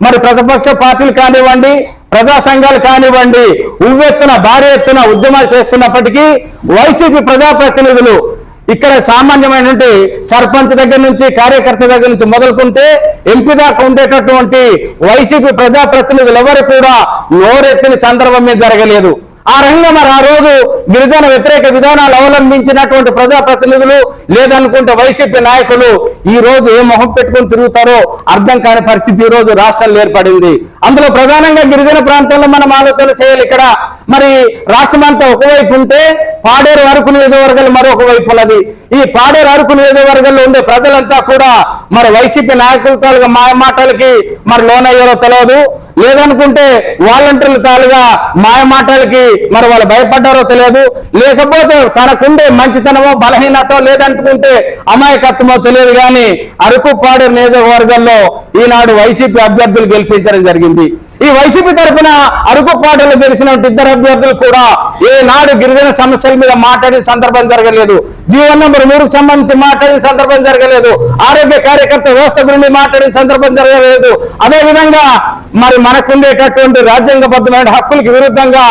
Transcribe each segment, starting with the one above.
మరి ప్రతిపక్ష పార్టీలు కానివ్వండి ప్రజా సంఘాలు కానివ్వండి ఉవ్వెత్తున భారీ ఎత్తున ఉద్యమాలు చేస్తున్నప్పటికీ వైసీపీ ప్రజాప్రతినిధులు ఇక్కడ సామాన్యమైనటువంటి సర్పంచ్ దగ్గర నుంచి కార్యకర్త దగ్గర నుంచి మొదలుకుంటే ఎంపీ దాకా ఉండేటటువంటి వైసీపీ ప్రజాప్రతినిధులు ఎవరు కూడా నోరెత్తిన సందర్భమే జరగలేదు. ఆ రకంగా మరి ఆ రోజు గిరిజన వ్యతిరేక విధానాలు అవలంబించినటువంటి ప్రజాప్రతినిధులు లేదనుకుంటే వైసీపీ నాయకులు ఈ రోజు ఏ మొహం పెట్టుకొని తిరుగుతారో అర్థం కాని పరిస్థితి ఈ రోజు రాష్ట్రంలో ఏర్పడింది. అందులో ప్రధానంగా గిరిజన ప్రాంతంలో మనం ఆలోచన చేయాలి. ఇక్కడ మరి రాష్ట్రం అంతా ఒకవైపు ఉంటే పాడేరు అరకు నియోజకవర్గాలు మరొక వైపు ఉన్నది. ఈ పాడేరు అరకు నియోజకవర్గంలో ఉండే ప్రజలంతా కూడా మరి వైసీపీ నాయకుల తాలుగా మాయ మాటలకి మరి లోనయ్యారో తెలియదు లేదనుకుంటే వాలంటీర్ల తాలుగా మాయ మాటలకి మరి వాళ్ళు భయపడ్డారో తెలియదు లేకపోతే తనకుండే మంచితనమో బలహీనతో లేదనుకుంటే అమాయకత్వమో తెలియదు కానీ అరకు పాడేరు నియోజకవర్గంలో ఈనాడు వైసీపీ అభ్యర్థులు గెలిపించడం జరిగింది. ఈ వైసీపీ తరఫున అరకు పాటలు గెలిచిన ఇద్దరు అభ్యర్థులు కూడా ఏనాడు గిరిజన సమస్యల మీద మాట్లాడిన సందర్భం జరగలేదు. జీవో నంబర్ మూడుకు సంబంధించి మాట్లాడిన సందర్భం జరగలేదు. ఆరోగ్య కార్యకర్త వ్యవస్థ గురించి మాట్లాడిన సందర్భం జరగలేదు. అదే విధంగా మరి మనకుండేటటువంటి రాజ్యాంగబద్ధమైన హక్కులకి విరుద్ధంగా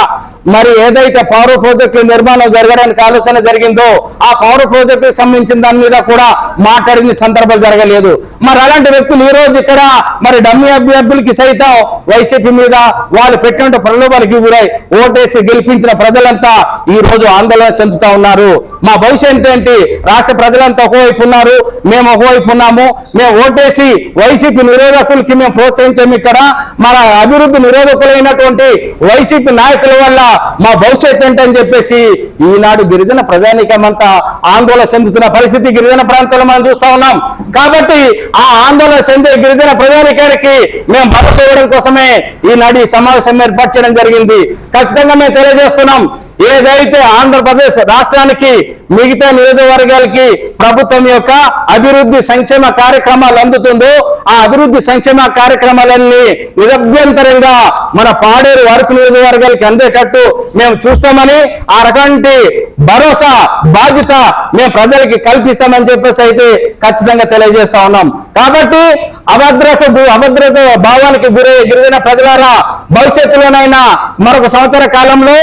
మరి ఏదైతే పౌర ప్రాజెక్టు నిర్మాణం జరగడానికి ఆలోచన జరిగిందో ఆ పౌర ప్రాజెక్టుకు సంబంధించిన దాని మీద కూడా మాట్లాడిన సందర్భాలు జరగలేదు. మరి అలాంటి వ్యక్తులు ఈ రోజు ఇక్కడ మరి డమ్మీ అభ్యర్థులకి సైతం వైసీపీ మీద వాళ్ళు పెట్టిన ప్రలోభాలకి గురై ఓటేసి గెలిపించిన ప్రజలంతా ఈ రోజు ఆందోళన చెందుతా ఉన్నారు. మా భవిష్యత్ ఏంటి? రాష్ట్ర ప్రజలంతా ఒకవైపు ఉన్నారు మేము ఒకవైపు ఉన్నాము. మేము ఓటేసి వైసీపీ నిరోధకులకి మేము ప్రోత్సహించాము ఇక్కడ. మన అభివృద్ధి నిరోధకులైనటువంటి వైసీపీ నాయకుల వల్ల మా భవిష్యత్ ఏంటని చెప్పేసి ఈనాడు గిరిజన ప్రజానీకమంతా ఆందోళన చెందుతున్న పరిస్థితి గిరిజన ప్రాంతాల్లో మనం చూస్తా ఉన్నాం. కాబట్టి ఆ ఆందోళన చెందే గిరిజన ప్రజానీకానికి మేము భరోసా ఇవ్వడం కోసమే ఈనాడు ఈ సమావేశం ఏర్పాటు చేయడం జరిగింది. ఖచ్చితంగా మేము తెలియజేస్తున్నాం. ఏదైతే ఆంధ్రప్రదేశ్ రాష్ట్రానికి మిగతా నియోజకవర్గాలకి ప్రభుత్వం యొక్క అభివృద్ధి సంక్షేమ కార్యక్రమాలు అందుతుందో ఆ అభివృద్ధి సంక్షేమ కార్యక్రమాలన్నీ నిరభ్యంతరంగా మన పాడేరు వరకు నియోజకవర్గాలకి అందేటట్టు మేము చూస్తామని ఆ రకంటి భరోసా బాధ్యత మేము ప్రజలకి కల్పిస్తామని చెప్పేసి అయితే ఖచ్చితంగా తెలియజేస్తా ఉన్నాం. కాబట్టి అభద్రత అభద్రత భావానికి గురై గిరిజన ప్రజలారా భవిష్యత్తులోనైనా మరొక సంవత్సర కాలంలో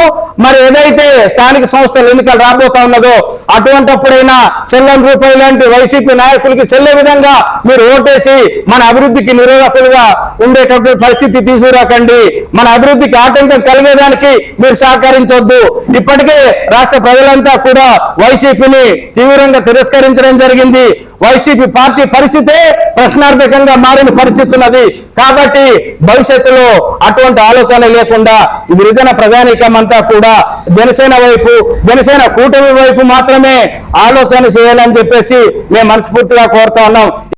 మరి ఏదైతే స్థానిక సంస్థల ఎన్నికలు రాబోతా ఉన్నదో అటువంటప్పుడైనా చెల్లం రూపాయి లాంటి వైసీపీ నాయకులకి చెల్లే విధంగా మీరు ఓటేసి మన అభివృద్ధికి నిరోధకులుగా ఉండేటటువంటి పరిస్థితి తీసుకురాకండి. మన అభివృద్ధికి ఆటంకం కలిగేదానికి మీరు సహకరించొద్దు. ఇప్పటికే రాష్ట్ర ప్రజలంతా కూడా వైసీపీని తీవ్రంగా తిరస్కరించడం జరిగింది. వైసీపీ పార్టీ పరిస్థితే ప్రశ్నార్థకంగా మారిన పరిస్థితి ఉన్నది. కాబట్టి భవిష్యత్తులో అటువంటి ఆలోచన లేకుండా గిరిజన ప్రజానీకం అంతా కూడా జనసేన వైపు జనసేన కూటమి వైపు మాత్రమే ఆలోచన చేయాలని చెప్పేసి మేము మనస్ఫూర్తిగా కోరుతా ఉన్నాం.